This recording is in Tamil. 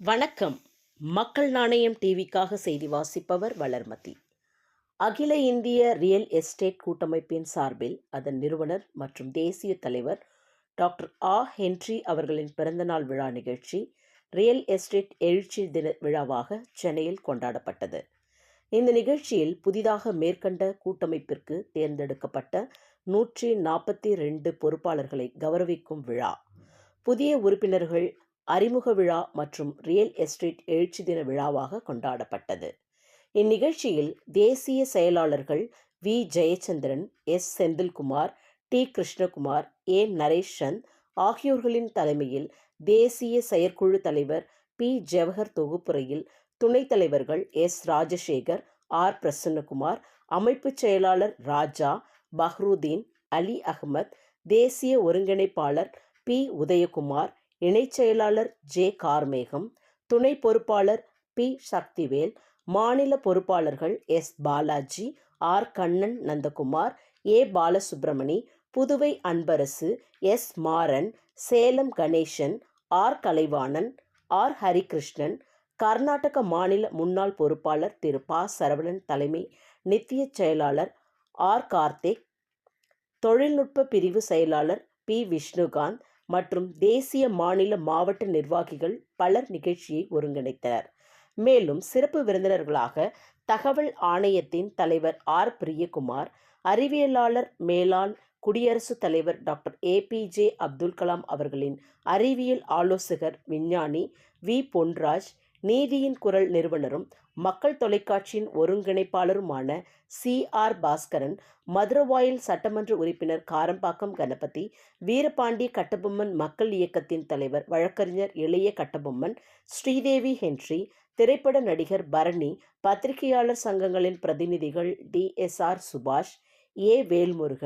வணக்கம். மக்கள் நாணயம் டிவிக்காக செய்தி வாசிப்பவர் வளர்மதி. அகில இந்திய ரியல் எஸ்டேட் கூட்டமைப்பின் சார்பில் அதன் நிறுவனர் மற்றும் தேசிய தலைவர் டாக்டர் ஆ. ஹென்றி அவர்களின் பிறந்தநாள் விழா நிகழ்ச்சி ரியல் எஸ்டேட் எழுச்சி தின விழாவாக சென்னையில் கொண்டாடப்பட்டது. இந்த நிகழ்ச்சியில் புதிதாக மேற்கண்ட கூட்டமைப்பிற்கு தேர்ந்தெடுக்கப்பட்ட நூற்றி நாற்பத்தி ரெண்டு பொறுப்பாளர்களை கௌரவிக்கும் விழா. புதிய உறுப்பினர்கள் அறிமுக விழா மற்றும் ரியல் எஸ்டேட் எழுச்சி தின விழாவாக கொண்டாடப்பட்டது. இந்நிகழ்ச்சியில் தேசிய செயலாளர்கள் V. Jayachandran S. Senthilkumar T. Krishnakumar A. Naresh Chand ஆகியோர்களின் தலைமையில் தேசிய செயற்குழு தலைவர் பி. ஜவஹர் தொகுப்புரையில் துணைத் தலைவர்கள் எஸ். ராஜசேகர் ஆர். பிரசன்னகுமார் அமைப்பு செயலாளர் ராஜா பஹ்ருதீன் அலி அகமத் தேசிய ஒருங்கிணைப்பாளர் பி. உதயகுமார் இணைச் செயலாளர் ஜே. கார்மேகம் துணை பொறுப்பாளர் பி. சக்திவேல் மாநில பொறுப்பாளர்கள் S. Balaji R. Kannan Nandakumar A. Balasubramani Puduvai Anbarasu S. Maran Salem Ganesan R. Kalaivanan R. Harikrishnan Karnataka மாநில முன்னாள் பொறுப்பாளர் திரு. ப. சரவணன் தலைமை நித்திய செயலாளர் ஆர். கார்த்திக் தொழில்நுட்ப பிரிவு செயலாளர் பி. விஷ்ணுகாந்த் மற்றும் தேசிய மாநில மாவட்ட நிர்வாகிகள் பலர் நிகழ்ச்சியை ஒருங்கிணைத்தனர். மேலும் சிறப்பு விருந்தினர்களாக தகவல் ஆணையத்தின் தலைவர் ஆர். பிரியகுமார் அறிவியலாளர் மேலாண் குடியரசுத் தலைவர் டாக்டர் ஏபிஜே அப்துல் கலாம் அவர்களின் அறிவியல் ஆலோசகர் விஞ்ஞானி வி. பொன்ராஜ் நீதியின் குரல் நிறுவனரும் மக்கள் தொலைக்காட்சியின் ஒருங்கிணைப்பாளருமான சி. ஆர். பாஸ்கரன் மதுரவாயில் சட்டமன்ற உறுப்பினர் காரம்பாக்கம் கணபதி வீரபாண்டி கட்டபொம்மன் மக்கள் இயக்கத்தின் தலைவர் வழக்கறிஞர் இளைய கட்டபொம்மன் ஸ்ரீதேவி ஹென்றி திரைப்பட நடிகர் பரணி பத்திரிகையாளர் சங்கங்களின் பிரதிநிதிகள் T. S. R. Subash A. Velmurugan.